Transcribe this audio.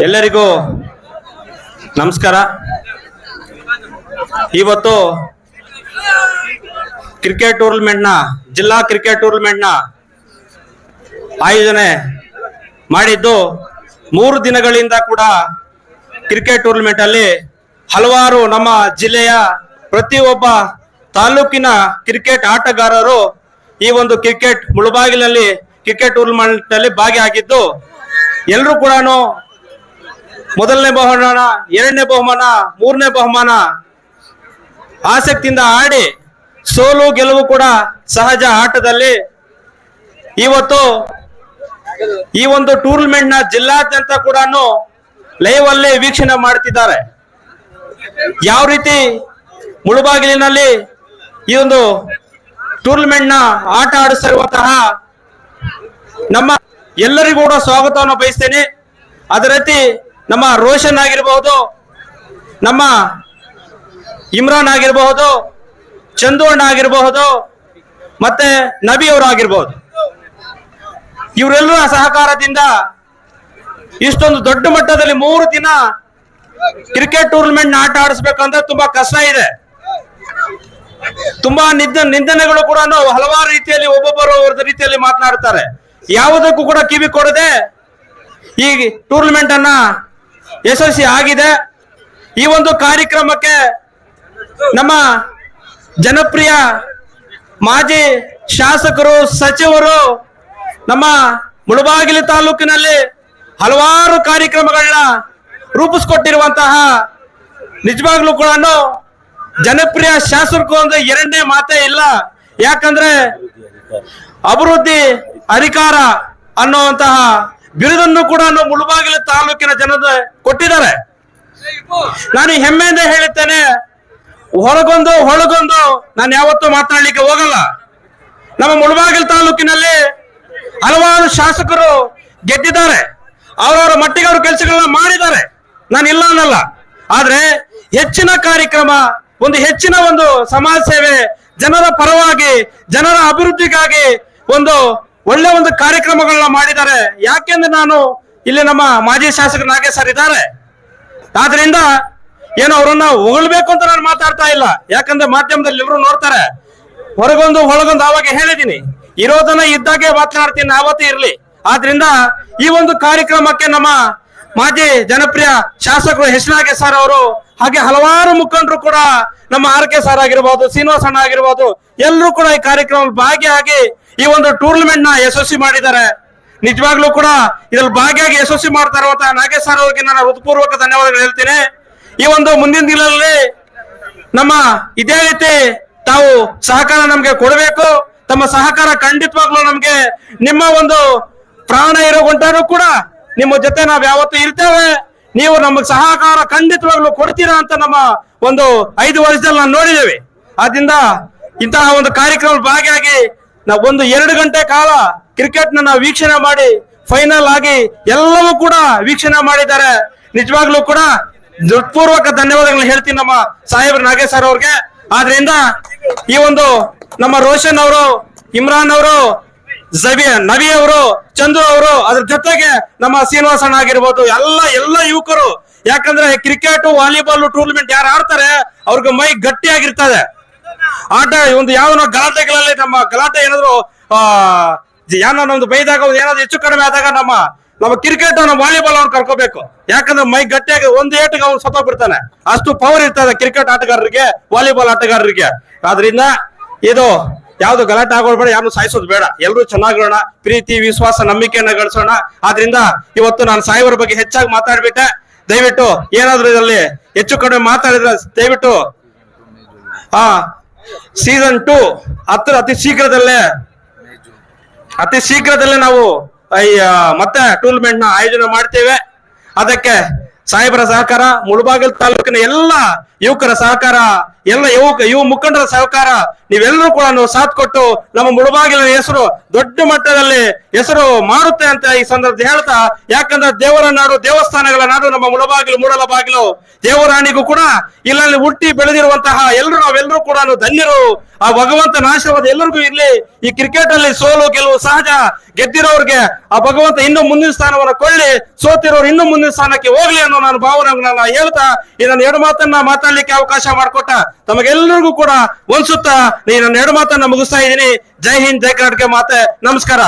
ಎಲ್ಲರಿಗೂ ನಮಸ್ಕಾರ. ಇವತ್ತು ಕ್ರಿಕೆಟ್ ಟೂರ್ನಮೆಂಟ್ನ, ಜಿಲ್ಲಾ ಕ್ರಿಕೆಟ್ ಟೂರ್ನಮೆಂಟ್ನ ಆಯೋಜನೆ ಮಾಡಿದ್ದು ಮೂರು ದಿನಗಳಿಂದ ಕೂಡ ಕ್ರಿಕೆಟ್ ಟೂರ್ನಮೆಂಟ್ ಅಲ್ಲಿ ಹಲವಾರು ನಮ್ಮ ಜಿಲ್ಲೆಯ ಪ್ರತಿಯೊಬ್ಬ ತಾಲೂಕಿನ ಕ್ರಿಕೆಟ್ ಆಟಗಾರರು ಈ ಒಂದು ಕ್ರಿಕೆಟ್ ಮುಳುಬಾಗಿಲಲ್ಲಿ ಕ್ರಿಕೆಟ್ ಟೂರ್ನಮೆಂಟ್ ಅಲ್ಲಿ ಭಾಗಿಯಾಗಿದ್ದು ಎಲ್ಲರೂ ಕೂಡ ಮೊದಲನೇ ಬಹುಮಾನ, ಎರಡನೇ ಬಹುಮಾನ, ಮೂರನೇ ಬಹುಮಾನ ಆಸಕ್ತಿಯಿಂದ ಆಡಿ ಸೋಲು ಗೆಲುವು ಕೂಡ ಸಹಜ ಆಟದಲ್ಲಿ ಇವತ್ತು ಈ ಒಂದು ಟೂರ್ನಮೆಂಟ್ನ ಜಿಲ್ಲಾದ್ಯಂತ ಕೂಡ ಲೈವ್ ಅಲ್ಲಿ ವೀಕ್ಷಣೆ ಮಾಡ್ತಿದ್ದಾರೆ. ಯಾವ ರೀತಿ ಮುಳುಬಾಗಿಲಿನಲ್ಲಿ ಈ ಒಂದು ಟೂರ್ನಮೆಂಟ್ನ ಆಟ ಆಡಿಸಿರುವಂತಹ ನಮ್ಮ ಎಲ್ಲರಿಗೂ ಕೂಡ ಸ್ವಾಗತವನ್ನು ಬಯಸ್ತೇನೆ. ಅದೇ ರೀತಿ ನಮ್ಮ ರೋಷನ್ ಆಗಿರಬಹುದು, ನಮ್ಮ ಇಮ್ರಾನ್ ಆಗಿರಬಹುದು ಚಂದು ಆಗಿರಬಹುದು, ಮತ್ತೆ ನಬಿ ಅವರು ಆಗಿರಬಹುದು. ಇವರೆಲ್ಲರ ಸಹಕಾರದಿಂದ ಇಷ್ಟೊಂದು ದೊಡ್ಡ ಮಟ್ಟದಲ್ಲಿ ಮೂರು ದಿನ ಕ್ರಿಕೆಟ್ ಟೂರ್ನಮೆಂಟ್ ಆಟ ಆಡಿಸ್ಬೇಕಂದ್ರೆ ತುಂಬಾ ಕಷ್ಟ ಇದೆ. ತುಂಬಾ ನಿಂದ, ನಿಂದನೆಗಳು ಕೂಡ ಹಲವಾರು ರೀತಿಯಲ್ಲಿ ಒಬ್ಬೊಬ್ಬರು ಅವ್ರದ್ದು ರೀತಿಯಲ್ಲಿ ಮಾತನಾಡ್ತಾರೆ. ಯಾವುದಕ್ಕೂ ಕೂಡ ಕಿವಿ ಕೊಡದೆ ಈ ಟೂರ್ನಮೆಂಟ್ ಅನ್ನ ಯಶಸ್ವಿ ಆಗಿದೆ. ಈ ಒಂದು ಕಾರ್ಯಕ್ರಮಕ್ಕೆ ನಮ್ಮ ಜನಪ್ರಿಯ ಮಾಜಿ ಶಾಸಕರು, ಸಚಿವರು, ನಮ್ಮ ಮುಳಬಾಗಿಲು ತಾಲೂಕಿನಲ್ಲಿ ಹಲವಾರು ಕಾರ್ಯಕ್ರಮಗಳನ್ನ ರೂಪಿಸ್ಕೊಟ್ಟಿರುವಂತಹ ನಿಜವಾಗ್ಲೂ ಕೂಡ ಜನಪ್ರಿಯ ಶಾಸಕರು ಅಂದ್ರೆ ಎರಡನೇ ಮಾತೇ ಇಲ್ಲ. ಯಾಕಂದ್ರೆ ಅಭಿವೃದ್ಧಿ ಅಧಿಕಾರ ಅನ್ನುವಂತಹ ಬಿರುದನ್ನು ಕೂಡ ಮುಳುಬಾಗಿಲು ತಾಲೂಕಿನ ಜನದ ಕೊಟ್ಟಿದ್ದಾರೆ. ನಾನು ಹೆಮ್ಮೆಯಿಂದ ಹೇಳುತ್ತೇನೆ, ಹೊರಗೊಂದು ಹೊಳಗೊಂದು ನಾನು ಯಾವತ್ತೂ ಮಾತನಾಡಲಿಕ್ಕೆ ಹೋಗಲ್ಲ. ನಮ್ಮ ಮುಳುಬಾಗಿಲು ತಾಲೂಕಿನಲ್ಲಿ ಹಲವಾರು ಶಾಸಕರು ಗೆದ್ದಿದ್ದಾರೆ. ಅವರವರ ಮಟ್ಟಿಗೆ ಅವರು ಕೆಲಸಗಳನ್ನ ಮಾಡಿದ್ದಾರೆ. ನಾನು ಇಲ್ಲ ಅನ್ನಲ್ಲ. ಆದ್ರೆ ಹೆಚ್ಚಿನ ಕಾರ್ಯಕ್ರಮ, ಒಂದು ಹೆಚ್ಚಿನ ಒಂದು ಸಮಾಜ ಸೇವೆ ಜನರ ಪರವಾಗಿ, ಜನರ ಅಭಿವೃದ್ಧಿಗಾಗಿ ಒಂದು ಒಳ್ಳೆ ಒಂದು ಕಾರ್ಯಕ್ರಮಗಳನ್ನ ಮಾಡಿದ್ದಾರೆ. ಯಾಕೆಂದ್ರೆ ನಾನು ಇಲ್ಲಿ ನಮ್ಮ ಮಾಜಿ ಶಾಸಕ ನಾಗೇಶ್ ಸರ್ ಇದ್ದಾರೆ. ಆದ್ರಿಂದ ಏನು ಅವರನ್ನ ಹೊಗಳ್ಬೇಕು ಅಂತ ನಾನು ಮಾತಾಡ್ತಾ ಇಲ್ಲ. ಯಾಕಂದ್ರೆ ಮಾಧ್ಯಮದಲ್ಲಿ ಇವರು ನೋಡ್ತಾರೆ. ಹೊರಗೊಂದು ಒಳಗೊಂದು ಆವಾಗ ಹೇಳಿದೀನಿ ಇರೋದನ್ನ ಇದ್ದಾಗೆ ಮಾತನಾಡ್ತೀನಿ ಆವತ್ತೇ ಇರ್ಲಿ. ಆದ್ರಿಂದ ಈ ಒಂದು ಕಾರ್ಯಕ್ರಮಕ್ಕೆ ನಮ್ಮ ಮಾಜಿ ಜನಪ್ರಿಯ ಶಾಸಕರು ಹೆಸನಾಗೆ ಸರ್ ಅವರು, ಹಾಗೆ ಹಲವಾರು ಮುಖಂಡರು ಕೂಡ ನಮ್ಮ ಆರ್ ಕೆ ಸರ್ ಆಗಿರ್ಬೋದು, ಶ್ರೀನಿವಾಸ ಅಣ್ಣ ಆಗಿರ್ಬೋದು, ಎಲ್ಲರೂ ಕೂಡ ಈ ಕಾರ್ಯಕ್ರಮದಲ್ಲಿ ಭಾಗಿಯಾಗಿ ಈ ಒಂದು ಟೂರ್ನಮೆಂಟ್ನ ಯಶಸ್ವಿ ಮಾಡಿದ್ದಾರೆ. ನಿಜವಾಗ್ಲೂ ಕೂಡ ಇದ್ರಲ್ಲಿ ಭಾಗಿಯಾಗಿ ಯಶಸ್ವಿ ಮಾಡ್ತಾ ಇರುವಂತಹ ನಾಗೇಶ್ ಸರ್ ಅವರಿಗೆ ನಾನು ಹೃತ್ಪೂರ್ವಕ ಧನ್ಯವಾದಗಳು ಹೇಳ್ತೀನಿ. ಈ ಒಂದು ಮುಂದಿನ ದಿನಗಳಲ್ಲಿ ನಮ್ಮ ಇದೇ ರೀತಿ ತಾವು ಸಹಕಾರ ನಮ್ಗೆ ಕೊಡಬೇಕು. ತಮ್ಮ ಸಹಕಾರ ಖಂಡಿತವಾಗ್ಲೂ ನಮ್ಗೆ ನಿಮ್ಮ ಒಂದು ಪ್ರಾಣ ಇರೋ ಗಂಟನೂ ಕೂಡ ನಿಮ್ಮ ಜೊತೆ ನಾವ್ ಯಾವತ್ತೂ ಇರ್ತೇವೆ. ನೀವು ನಮಗೆ ಸಹಕಾರ ಖಂಡಿತವಾಗ್ಲೂ ಕೊಡ್ತೀರಾ ಅಂತ ನಮ್ಮ ಒಂದು ಐದು ವರ್ಷದಲ್ಲಿ ನಾವು ನೋಡಿದ್ದೇವೆ. ಆದ್ರಿಂದ ಇಂತಹ ಒಂದು ಕಾರ್ಯಕ್ರಮ ಭಾಗಿಯಾಗಿ ನಾವು ಒಂದು ಎರಡು ಗಂಟೆ ಕಾಲ ಕ್ರಿಕೆಟ್ ನಾವು ವೀಕ್ಷಣೆ ಮಾಡಿ, ಫೈನಲ್ ಆಗಿ ಎಲ್ಲವೂ ಕೂಡ ವೀಕ್ಷಣೆ ಮಾಡಿದ್ದಾರೆ. ನಿಜವಾಗ್ಲೂ ಕೂಡ ಹೃತ್ಪೂರ್ವಕ ಧನ್ಯವಾದಗಳನ್ನ ಹೇಳ್ತೀನಿ ನಮ್ಮ ಸಾಹೇಬ್ರ ನಾಗೇಶ್ ಸರ್ ಅವ್ರಿಗೆ. ಆದ್ರಿಂದ ಈ ಒಂದು ನಮ್ಮ ರೋಷನ್ ಅವರು, ಇಮ್ರಾನ್ ಅವರು ಜಬಿ ನವಿ ಅವರು, ಚಂದು ಅವರು, ಅದ್ರ ಜೊತೆಗೆ ನಮ್ಮ ಶ್ರೀನಿವಾಸಣ್ಣ ಆಗಿರ್ಬೋದು, ಎಲ್ಲ ಎಲ್ಲ ಯುವಕರು. ಯಾಕಂದ್ರೆ ಕ್ರಿಕೆಟ್, ವಾಲಿಬಾಲ್ ಟೂರ್ನಮೆಂಟ್ ಯಾರು ಆಡ್ತಾರೆ, ಅವ್ರಿಗೆ ಮೈ ಗಟ್ಟಿಯಾಗಿರ್ತದೆ. ಆಟ, ಒಂದು ಯಾವ್ದೋ ಗಲಾಟೆಗಳಲ್ಲಿ ನಮ್ಮ ಗಲಾಟೆ ಏನಾದ್ರು, ಆ ಒಂದು ನಮ್ದು ಬೈದಾಗ ಒಂದು ಏನಾದ್ರು ಹೆಚ್ಚು ಕಡಿಮೆ ಆದಾಗ ನಮ್ಮ ನಮ್ಮ ಕ್ರಿಕೆಟ್ ನಮ್ಮ ವಾಲಿಬಾಲ್ ಅವ್ನು ಕರ್ಕೋಬೇಕು. ಯಾಕಂದ್ರೆ ಮೈ ಗಟ್ಟಿಯಾಗಿ ಒಂದು ಏಟಿಗೆ ಅವ್ನು ಬಿಡ್ತಾನೆ ಅಷ್ಟು ಪವರ್ ಇರ್ತದೆ ಕ್ರಿಕೆಟ್ ಆಟಗಾರರಿಗೆ, ವಾಲಿಬಾಲ್ ಆಟಗಾರರಿಗೆ. ಆದ್ರಿಂದ ಇದು ಯಾವ್ದು ಗಲಾಟೆ ಆಗೋಳ್ಬೇಡ ಯಾರು ಸಾಯಿಸೋದು ಬೇಡ. ಎಲ್ಲರೂ ಚೆನ್ನಾಗಿರೋಣ, ಪ್ರೀತಿ, ವಿಶ್ವಾಸ, ನಂಬಿಕೆಯನ್ನ ಗಳಿಸೋಣ. ಆದ್ರಿಂದ ಇವತ್ತು ನಾನು ಸಾಯಿಬರ ಬಗ್ಗೆ ಹೆಚ್ಚಾಗಿ ಮಾತಾಡ್ಬಿಟ್ಟೆ. ದಯವಿಟ್ಟು ಏನಾದ್ರು ಇದರಲ್ಲಿ ಹೆಚ್ಚು ಕಡಿಮೆ ಮಾತಾಡಿದ್ರೆ ದಯವಿಟ್ಟು, ಆ ಸೀಸನ್ ಟು ಹತ್ರ ಅತಿ ಶೀಘ್ರದಲ್ಲೇ ಅತಿ ಶೀಘ್ರದಲ್ಲೇ ನಾವು ಮತ್ತೆ ಟೂರ್ನಮೆಂಟ್ನ ಆಯೋಜನೆ ಮಾಡ್ತೇವೆ. ಅದಕ್ಕೆ ಸಾಹೇಬರ ಸಹಕಾರ, ಮುಳಬಾಗಿಲು ತಾಲೂಕಿನ ಎಲ್ಲ ಯುವಕರ ಸಹಕಾರ ಎಲ್ಲ ಯುವ ಯುವ ಮುಖಂಡರ ಸಹಕಾರ ನೀವೆಲ್ಲರೂ ಕೂಡ ಸಾಥ್ ಕೊಟ್ಟು ನಮ್ಮ ಮುಳುಬಾಗಿಲಿನ ಹೆಸರು ದೊಡ್ಡ ಮಟ್ಟದಲ್ಲಿ ಹೆಸರು ಮಾರುತ್ತೆ ಅಂತ ಈ ಸಂದರ್ಭದಲ್ಲಿ ಹೇಳ್ತಾ, ಯಾಕಂದ್ರೆ ದೇವರ ನಾಡು ದೇವಸ್ಥಾನಗಳ ನಾಡು ನಮ್ಮ ಮುಳಬಾಗಿಲು, ಮೂಡಲ ಬಾಗಿಲು, ದೇವರಾಣಿಗೂ ಕೂಡ ಇಲ್ಲಲ್ಲಿ ಹುಟ್ಟಿ ಬೆಳೆದಿರುವಂತಹ ಎಲ್ಲರೂ ನಾವೆಲ್ಲರೂ ಕೂಡ ಧನ್ಯರು. ಆ ಭಗವಂತನ ಆಶೀರ್ವಾದ ಎಲ್ಲರಿಗೂ ಇರ್ಲಿ. ಈ ಕ್ರಿಕೆಟ್ ಅಲ್ಲಿ ಸೋಲು, ಗೆಲುವು ಸಹಜ. ಗೆದ್ದಿರೋರ್ಗೆ ಆ ಭಗವಂತ ಇನ್ನೂ ಮುಂದಿನ ಸ್ಥಾನವನ್ನು ಕೊಳ್ಳಿ ಸೋತಿರೋರು ಇನ್ನೂ ಮುಂದಿನ ಸ್ಥಾನಕ್ಕೆ ಹೋಗ್ಲಿ ಅನ್ನೋ ನಾನು ಭಾವನೆ ಹೇಳ್ತಾ ಈ ಎರಡು ಮಾತನ್ನ ಮಾತಾಡ್ಲಿಕ್ಕೆ ಅವಕಾಶ ಮಾಡಿಕೊಟ್ಟ. ತಮಗೆಲ್ಲರಿಗೂ ಕೂಡ ಒಂದ್ಸುತ್ತ ಈ ನನ್ನ ಎರಡು ಮಾತನ್ನ ಮುಗಿಸ್ತಾ ಇದ್ದೀನಿ. ಜೈ ಹಿಂದ್, ಜೈ ಕರ್ನಾಟಕ ಮಾತೆ. ನಮಸ್ಕಾರ.